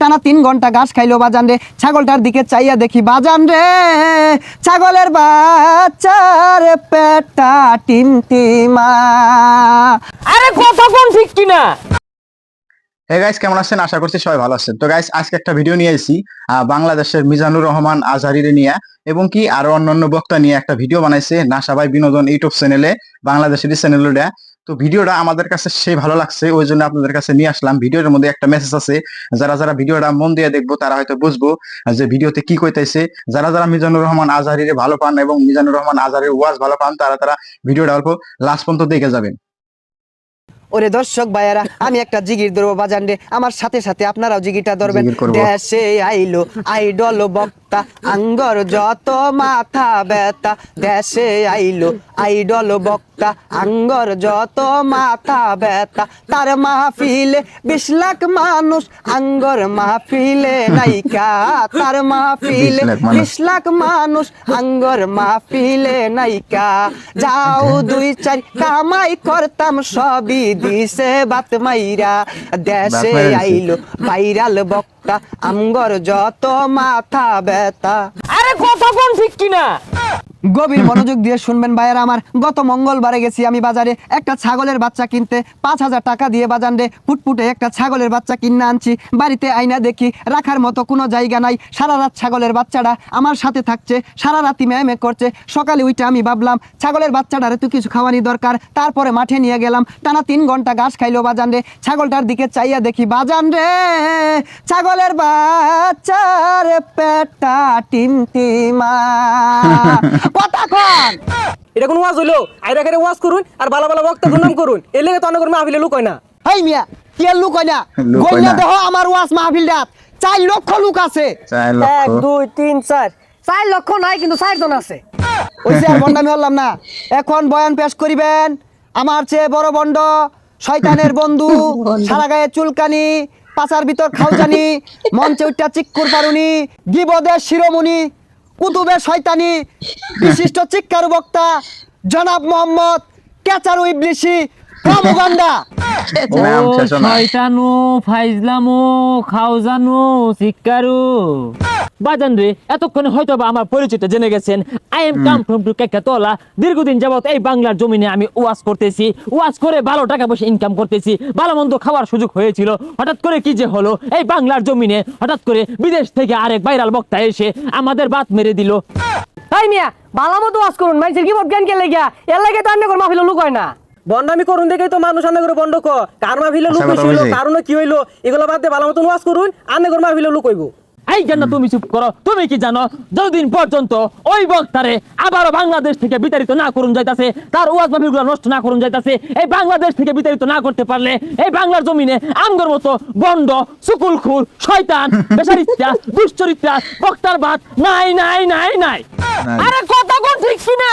টানা তিন ঘণ্টা ঘাস খাইলো বাজান রে ছাগলটার দিকে চাইয়া দেখি বাজান রে ছাগলের বাচ্চার পেটা টিমটিমা। আরে কথা কোন ঠিক কিনা? হে গাইস কেমন আছেন? আশা করছি সবাই ভালো আছেন। তো গাইস আজকে একটা ভিডিও নিয়ে এসেছি বাংলাদেশের মিজানুর রহমান আজহারিরে নিয়ে এবং কি আরও অন্যান্য বক্তা নিয়ে একটা ভিডিও বানাইছে নাসাবাই বিনোদন ইউটিউব চ্যানেলে বাংলাদেশের চ্যানেলটা তো ভিডিওটা আমাদের কাছে সেই ভালো লাগছে ওই জন্য আপনাদের কাছে নিয়ে আসলাম। ভিডিওর মধ্যে একটা মেসেজ আছে যারা যারা ভিডিওটা মন দিয়ে দেখব তারা হয়তো বুঝব যে ভিডিওতে কি কইতাইছে। যারা যারা মিজানুর রহমান আজহারিরে ভালো পান এবং মিজানুর রহমান আজহারির ওয়াজ ভালো পান তারা তারা ভিডিওটা অল্প লাস্ট পর্যন্ত দেখে যাবেন। ওরে দর্শক ভাইয়ারা আমি একটা জিগির ধরবো বাজান রে। আমার সাথে সাথে আপনারাও জিগিরটা ধরবেন। দেশে আইলো আইডল বক্তা আঙ্গর যত মাথা ব্যথা দেশে আইলো আইডল বক্তা। আঙ্গর যত মাথা ব্যথা তার মাহফিলে বিশ লাখ মানুষ। আঙ্গর মাহফিলে নাইকা তার মাহফিলে 20 মানুষ। বিশ লাখ মানুষ। আঙ্গর মাহফিলে নাইকা যাও দুই চার কামাই করতাম সবই দিছে বাত মাইরা। দেশে বাত। আইলো ভাইরাল বক্তা। আঙ্গর যত মাথা ব্যথা। আরে কথা কোন ঠিক কিনা? গভীর মনোযোগ দিয়ে শুনবেন ভাইয়েরা আমার গত মঙ্গলবারে গেছি আমি বাজারে একটা ছাগলের বাচ্চা কিনতে। পাঁচ হাজার টাকা দিয়ে বাজান রে ফুটফুটে একটা ছাগলের বাচ্চা কিনে আনছি। বাড়িতে আইনা দেখি রাখার মতো কোনো জায়গা নাই। সারা রাত ছাগলের বাচ্চাটা আমার সাথে থাকছে সারা রাতি ম্যামে করছে। সকালে উইটা আমি ভাবলাম ছাগলের বাচ্চাটারে তুই কিছু খাওয়ানি দরকার। তারপরে মাঠে নিয়ে গেলাম টানা তিন ঘণ্টা ঘাস খাইলো বাজান রে ছাগলটার দিকে চাইয়া দেখি বাজান রে ছাগলের বাচ্চার পেটা টিমটিমা। কথা কন। এটা কোন ওয়াজ হইল? আইরা করে ওয়াজ করুন আর বালা বালা বক্তা দুর্নাম করুন। এর লেগে তো অনেক মাহফিলে লুক হয় না। হেই মিয়া কি আর লুক হয় না? গইনা দেহ আমার ওয়াজ মাহফিল ডাত চার লক্ষ লোক আছে। এক দুই তিন চার। চার লক্ষ নাই কিন্তু চার জন আছে ওই যে বন্ডামি হলাম না। এখন বয়ান পেশ করিবেন। আমার চেয়ে বড় বন্ড শয়তানের বন্ধু সারা গায়ে চুলকানি পাচার ভিতর খাউজানি মঞ্চে উঠটা চিক্কুর পারুনি গিবদের শিরোমণি কুতুবের শয়তানি বিশিষ্ট চিকার বক্তা জনাব মোহাম্মদ কেচারু ইবলিসি প্রমগন্ডা শয়তানু ফাইজলামু খাওজানু শিকারু বাজান রে এতক্ষণে হয়তো বা আমার পরিচিত জেনে গেছেন I am come from to Kekatola দীর্ঘদিন যাবত এই বাংলার জমিনে আমি ওয়াজ করতেছি ওয়াজ করে ভালো টাকা পয়সা ইনকাম করতেছি ভালো মন্দ খাওয়ার সুযোগ হয়েছিল। হঠাৎ করে কি যে হলো এই বাংলার জমিনে হঠাৎ করে বিদেশ থেকে আরেক ভাইরাল বক্তা এসে আমাদের বাত মেরে দিল। তাই মিয়া বালা মতো ওয়াজ করুন মানুষের কি জ্ঞান কে লেগিয়া? এর লাগে তো অনেক মাহফিলে লুক হয় না। বন্ডামি করুন দেখেই তো মানুষ অনেক বন্ড ক কার মাহফিলে লুক আচ্ছা, হইছিল কারণ কি হইল এগুলো বাদ দিয়ে বালা মতন ওয়াজ করুন অনেক মাহফিলে লুক হইব। এই জন্য তুমি চুপ করো। তুমি কি জানো যতদিন পর্যন্ত ওই বক্তারে আবারও বাংলাদেশ থেকে বিতাড়িত না করুন যাইতাছে তার ওয়াজ মাহফিলগুলো নষ্ট না করুন যাইতাছে এই বাংলাদেশ থেকে বিতাড়িত না করতে পারলে এই বাংলার জমিনে আমগর মতো বন্ড সুকুলখুর শয়তান বেচারিত্রা দুশ্চরিত্রা বক্তার বাদ নাই নাই নাই নাই। নাই। আরে কথা কোন ঠিক কিনা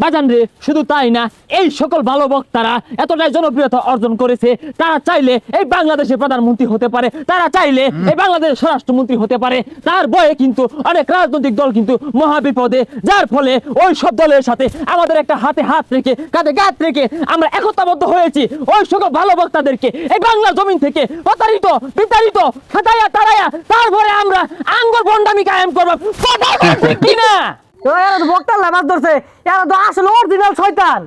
বাজান রে শুধু তাই না এই সকল ভালো বক্তারা এতটাই জনপ্রিয়তা অর্জন করেছে তারা চাইলে এই বাংলাদেশের প্রধানমন্ত্রী হতে পারে তারা চাইলে এই বাংলাদেশের স্বরাষ্ট্রমন্ত্রী হতে পারে তার বয়ে কিন্তু অনেক রাজনৈতিক দল কিন্তু মহাবিপদে যার ফলে ওই সব দলের সাথে আমাদের একটা হাতে হাত রেখে কাঁধে গাত রেখে আমরা একতাবদ্ধ হয়েছি ওই সকল ভালো বক্তাদেরকে এই বাংলা জমিন থেকে প্রতারিত বিতাড়িত খাতাইয়া তারাইয়া তারপরে আমরা আঙ্গুর ভণ্ডামি কায়েম করব। কিনা? এরা তো বক্তার লাভার ধরছে। এরা তো আসলে অরিজিনাল শয়তান।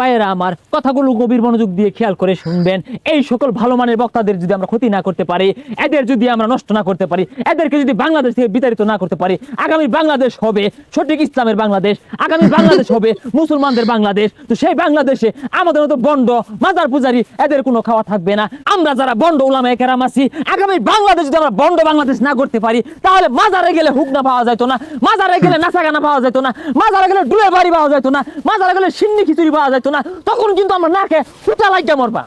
ভাইয়েরা আমার কথাগুলো গভীর মনোযোগ দিয়ে খেয়াল করে শুনবেন। এই সকল ভালো মানের বক্তাদের যদি আমরা ক্ষতি না করতে পারি, এদের যদি আমরা নষ্ট না করতে পারি, এদেরকে যদি বাংলাদেশ থেকে বিতাড়িত না করতে পারি, আগামী বাংলাদেশ হবে সঠিক ইসলামের বাংলাদেশ, আগামী বাংলাদেশ হবে মুসলমানদের বাংলাদেশ। তো সেই বাংলাদেশে আমাদের মতো বন্ড, মাজার পূজারি, এদের কোনো খাওয়া থাকবে না। আমরা যারা বন্ড উলামা কেরাম আছি, আগামী বাংলাদেশ যদি আমরা বন্ড বাংলাদেশ না করতে পারি, তাহলে মাজারে গেলে হুকনা পাওয়া যেত না, মাজারে গেলে নাচা গানা পাওয়া যেত না, মাজারে গেলে ডুলে বাড়ি পাওয়া যেত না, মাজারে গেলে সিন্নি খিচুড়ি পাওয়া যেত না, তখন কিন্তু আমরা নাকে ফুটা লাগিয়া মরবা।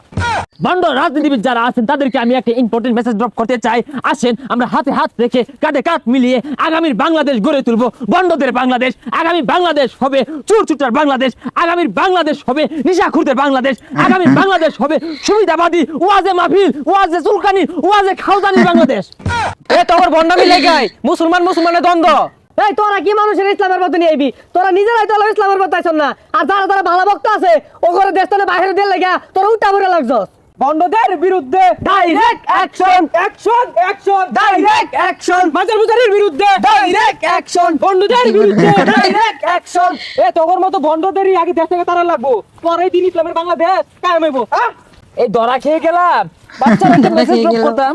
বন্ড রাজনীতিবিদ যারা আছেন, তাদেরকে আমি একটা ইম্পর্টেন্ট মেসেজ ড্রপ করতে চাই। আসেন, আমরা হাতে হাত রেখে কাঁধে কাঁধ মিলিয়ে আগামীর বাংলাদেশ গড়ে তুলবো। বন্ডদের বাংলাদেশ, আগামী বাংলাদেশ হবে চুর চুটার বাংলাদেশ, আগামীর বাংলাদেশ হবে নিশাখুরদের বাংলাদেশ আগামী বাংলাদেশ হবে সুবিধাবাদী, ওয়াজে মাহফিল, ওয়াজে চুলকানি, ওয়াজে খাওদানি বাংলাদেশ। এ তোর বন্ডামি লেগাই মুসলমান মুসলমানের দ্বন্দ্ব। এই তোরা কি মানুষের ইসলামের মতো নিয়ে আইবি? তোরা নিজেরাই তো ইসলামের মতো আইছন না। আর যারা যারা ভালো ভক্ত আছে ও করে দেশ থেকে বাইরে দিয়ে লেগা তোরা উল্টা ভরে লাগছস। বন্ধদের বিরুদ্ধে direct action action action direct action বাজার বুজারের বিরুদ্ধে ডাইরেক্ট অ্যাকশন বন্ধদের বিরুদ্ধে ডাইরেক্ট অ্যাকশন এ তোর মতো বন্ধদেরই আগে দেশ থেকে তারা লাগবো। পরে দিন ইসলামের বাংলাদেশ কায়েম হইব। এই ধরা খেয়ে গেলাম। বাচ্চারা মেসেজ করতাম।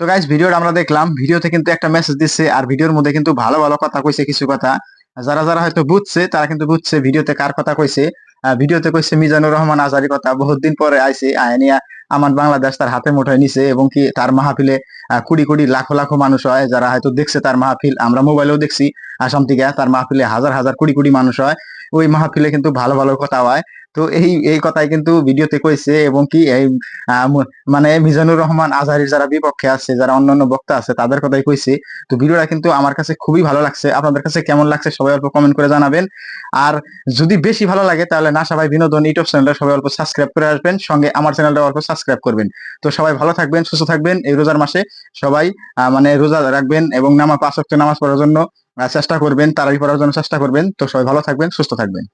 তো গাইজ ভিডিওটা আমরা দেখলাম। ভিডিওতে কিন্তু একটা মেসেজ দিচ্ছে আর ভিডিওর মধ্যে কিন্তু ভালো ভালো কথা কইছে কিছু কথা। যারা যারা হয়তো বুঝছে, তারা কিন্তু বুঝছে ভিডিওতে কার কথা কইছে। ভিডিওতে কইছে মিজানুর রহমান আজারি কথা। বহুত দিন পরে আইছে আয়নিয়া আমার বাংলাদেশ তার হাতে মুঠোয় নিছে এবং কি তার মাহফিলে কুড়ি কোটি লাখো লাখো মানুষ হয় যারা হয়তো দেখছে তার মাহফিল। আমরা মোবাইলেও দেখছি, আসাম থেকে তার মাহফিলে হাজার হাজার কোটি কোটি মানুষ হয়। ওই মাহফিলে কিন্তু ভালো ভালো কথা হয়। তো এই এই কথাই কিন্তু ভিডিওতে কইছে এবং কি এই মানে মিজানুর রহমান আজহারির যারা বিপক্ষে আছে, যারা অন্যান্য বক্তা আছে, তাদের কথাই কইছি। তো ভিডিওটা কিন্তু আমার কাছে খুবই ভালো লাগছে। আপনাদের কাছে কেমন লাগছে সবাই অল্প কমেন্ট করে জানাবেন। আর যদি বেশি ভালো লাগে তাহলে না সবাই বিনোদন ইউটিউব চ্যানেলটা সবাই অল্প সাবস্ক্রাইব করে আসবেন। সঙ্গে আমার চ্যানেলটা অল্প সাবস্ক্রাইব করবেন। তো সবাই ভালো থাকবেন, সুস্থ থাকবেন এই রোজার মাসে। সবাই মানে রোজা রাখবেন এবং নামাজ, পাঁচ নামাজ পড়ার জন্য চেষ্টা করবেন তারাই পড়ার জন্য চেষ্টা করবেন। তো সবাই ভালো থাকবেন, সুস্থ থাকবেন।